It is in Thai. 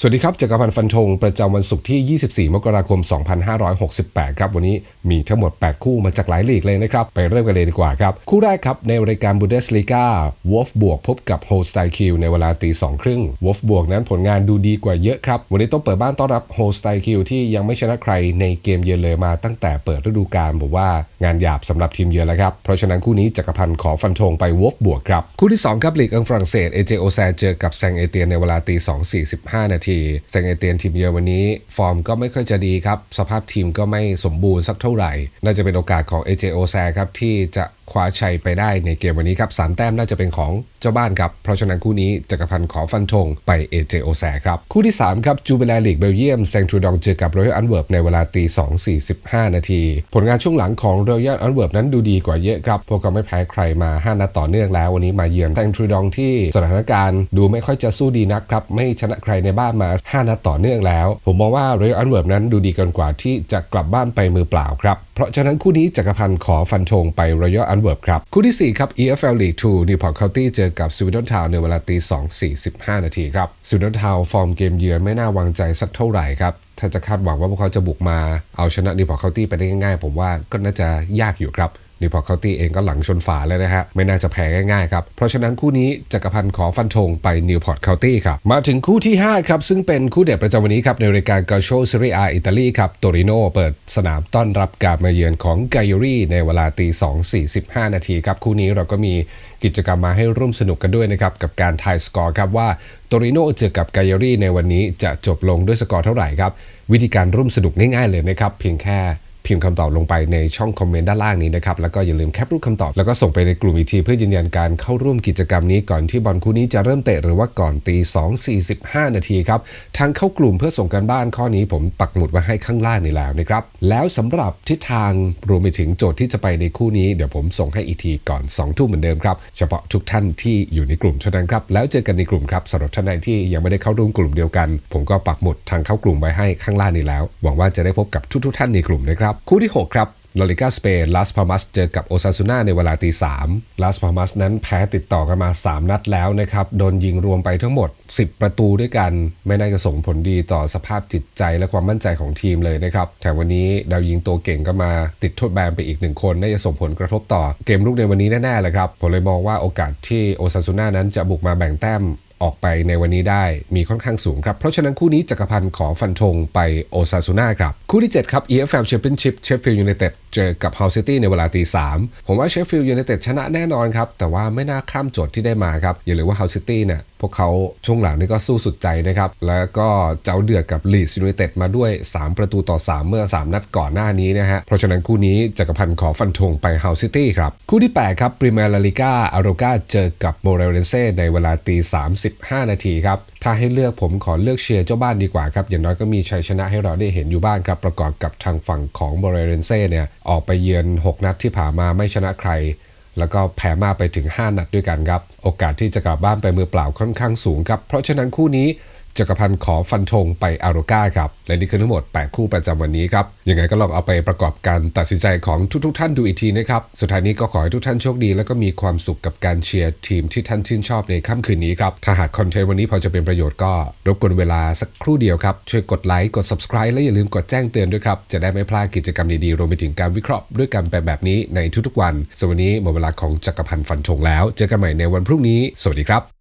สวัสดีครับจักรพันธ์ฟันธงประจำวันศุกร์ที่ 24 มกราคม 2568 ครับวันนี้มีทั้งหมด 8 คู่มาจากหลายลีกเลยนะครับ ไปเริ่มกันเลยดีกว่าครับ คู่แรกครับ ในรายการบูเดสลีกาวอฟบวกพบกับโฮสไตคิวในเวลาตีสองครึ่งวอฟบวกนั้นผลงานดูดีกว่าเยอะครับ วันนี้ต้องเปิดบ้านต้อนรับโฮสไตคิวที่ยังไม่ชนะใครในเกมเยือนเลยมาตั้งแต่เปิดฤดูกาลผมว่างานหยาบสำหรับทีมเยือนแล้วครับเพราะฉะนั้นคู่นี้จักรพันธ์ขอฟันธงไปวอฟบวกครับคู่ที่สองครับลีกอังฝรั่งเศสเอเจโอแซเจอกับแซงเอเตียนในเวลาตีสองสี่สิบห้านาทีเซงเอเตียนทีมเยือนวันนี้ฟอร์มก็ไม่ค่อยจะดีครับ สภาพทีมก็ไม่สมบูรณ์สักเท่าไหร่ น่าจะเป็นโอกาสของ AJ o s a ครับที่จะ คว้าชัยไปได้ในเกมวันนี้ครับสามแต้มน่าจะเป็นของเจ้าบ้านครับ เพราะฉะนั้นคู่นี้จักรพันธ์ขอฟันธงไป AJ o s a ครับ คู่ที่ 3 ครับจูเบลลีกเบลเยียมแซงทรูดองเจอกับรอยัลอันเวิร์บในเวลาตี2 45นาที ผลงานช่วงหลังของรอยัลอันเวิร์บนั้นดูดีกว่าเยอะครับพวกเขาไม่แพ้ใครมา 5 นัดต่อเนื่องแล้ววันนี้มาเยือนแซงทรูดองที่สถานการณ์ดูไม่ค่อยจะสู้ดีนักครับไม่ชนะใครในบ้านมา 5 นัดต่อเนื่องแล้ว ผมมองว่ารอยัลอันเวิร์บนั้นดูดีกินกว่าที่จะกลับบ้านไปมือเปล่าครับ เพราะฉะนั้นคู่นี้จักรพันธ์ขอฟันธงไปรอยัลอันเวิร์บครับ คู่ที่ 4 ครับ EFL League 2 Newport County เจอกับสวีดนทาวในเวลาตี2 45 นาทีครับสวีดนทาวฟอร์มเกมเยือนไม่น่าวางใจสักเท่าไหร่ครับถ้าจะคาดหวังว่าพวกเขาจะบุกมาเอาชนะนิพอร์ตเคาน์ตี้ไปได้ง่ายๆ ผมว่าก็น่าจะยากอยู่ครับ นิวพอร์ตเคานตี้เองก็หลังชนฝาเลยนะฮะ ไม่น่าจะแพ้ง่ายๆครับ เพราะฉะนั้นคู่นี้จักรพันธ์ขอฟันธงไปนิวพอร์ตเคานตี้ครับ มาถึงคู่ที่ 5 ครับ ซึ่งเป็นคู่เด็ดประจำวันนี้ครับ ในรายการกาโชซีรีอาอิตาลีครับโตริโนเปิดสนามต้อนรับการมาเยือนของไกยรี่ในเวลาตี2 45นาทีครับ คู่นี้เราก็มีกิจกรรมมาให้ร่วมสนุกกันด้วยนะครับ กับการทายสกอร์ครับว่าโตริโนเจอกับไกยรี่ในวันนี้จะจบลงด้วยสกอร์เท่าไหร่ครับวิธีการร่วมสนุกง่ายๆเลยนะครับเพียงแค่ พิมพ์คำตอบลงไปในช่องคอมเมนต์ด้านล่างนี้นะครับ แล้วก็อย่าลืมแคปรูปคำตอบ แล้วก็ส่งไปในกลุ่มอีกทีเพื่อยืนยันการเข้าร่วมกิจกรรมนี้ก่อนที่บอลคู่นี้จะเริ่มเตะหรือว่าก่อนตี2 45 นาทีครับทางเข้ากลุ่มเพื่อส่งกันบ้านข้อนี้ผมปักหมุดไว้ให้ข้างล่างนี่แล้วนะครับแล้วสำหรับทิศทางรวมไปถึงโจทย์ที่จะไปในคู่นี้เดี๋ยวผมส่งให้อีกทีก่อน2ทุ่มเหมือนเดิมครับเฉพาะทุกท่านที่อยู่ในกลุ่มเท่านั้นครับแล้วเจอกันในกลุ่มครับสำหรับท่านใดที่ยังไม่ได้เข้าร่วมกลุ่มเดียวกัน ผมก็ปักหมุดทางเข้ากลุ่มไว้ให้ข้างล่างนี้แล้ว หวังว่าจะได้พบกับทุกๆท่านในกลุ่มนะครับคู่ที่ 6 ครับลาลิกาสเปนลาสพามัสเจอกับโอซาซูนาในเวลาตีสามลาสพามัสนั้นแพ้ติดต่อกันมา 3 นัดแล้วนะครับ โดนยิงรวมไปทั้งหมด 10 ประตูด้วยกัน ไม่น่าจะส่งผลดีต่อสภาพจิตใจและความมั่นใจของทีมเลยนะครับแถมวันนี้ดาวยิงตัวเก่งก็มาติดโทษแบนไปอีกหนึ่งคน น่าจะส่งผลกระทบต่อเกมลุกในวันนี้แน่ๆเลยครับ ผมเลยมองว่าโอกาสที่โอซาซูนานั้นจะบุกมาแบ่งแต้ม ออกไปในวันนี้ได้มีค่อนข้างสูงครับ เพราะฉะนั้นคู่นี้จักรพันธ์ขอฟันธงไปโอซาซูน่าครับ คู่ที่ 7 ครับ EFL Championship Sheffield United เจอกับ Hull City ในเวลาตีสามผมว่า Sheffield United ชนะแน่นอนครับ แต่ว่าไม่น่าข้ามโจทย์ที่ได้มาครับ อย่าลืมว่า Hull City เนี่ยพวกเขาช่วงหลังนี่ก็สู้สุดใจนะครับ แล้วก็เจ้าเดือดกับ Leeds United มาด้วย 3 ประตูต่อ 3 เมื่อ 3 นัดก่อนหน้านี้นะฮะ เพราะฉะนั้นคู่นี้จักรพันธ์ขอฟันธงไป Hull City ครับ คู่ที่ 8 ครับ Premier Liga อารโรกาเจอกับโมเรเลนเซ่ในเวลาตี 35 นาทีครับถ้าให้เลือกผมขอเลือกเชียร์เจ้าบ้านดีกว่าครับ อย่างน้อยก็มีชัยชนะให้เราได้เห็นอยู่บ้างครับ ประกอบกับทางฝั่งของโมเรนเซ่เนี่ยออกไปเยือน 6 นัดที่ผ่านมาไม่ชนะใคร แล้วก็แพ้มาไปถึง 5 นัดด้วยกันครับ โอกาสที่จะกลับบ้านไปมือเปล่าค่อนข้างสูงครับ เพราะฉะนั้นคู่นี้ จักรพันธ์ขอฟันธงไปอาโรก้าครับ และนี่คือทั้งหมด 8 คู่ประจำวันนี้ครับ ยังไงก็ลองเอาไปประกอบการตัดสินใจของทุกๆทท่านดูอีกทีนะครับ สุดท้ายนี้ก็ขอให้ทุกท่านโชคดี แล้วก็มีความสุขกับการเชียร์ทีมที่ท่านชื่นชอบในค่ำคืนนี้ครับ ถ้าหากคอนเทนต์วันนี้พอจะเป็นประโยชน์ก็รบกวนเวลาสักครู่เดียวครับ ช่วยกดไลค์ กด subscribe และอย่าลืมกดแจ้งเตือนด้วยครับ จะได้ไม่พลาดกิจกรรมดีๆ รวมไปถึงการวิเคราะห์ด้วยกันไปแบบนี้ในทุกๆวันส่วนวันนี้หมดเวลาของจักรพันธ์ฟันธงแล้ว เจอกันใหม่ในวันพรุ่งนี้ สวัสดีครับ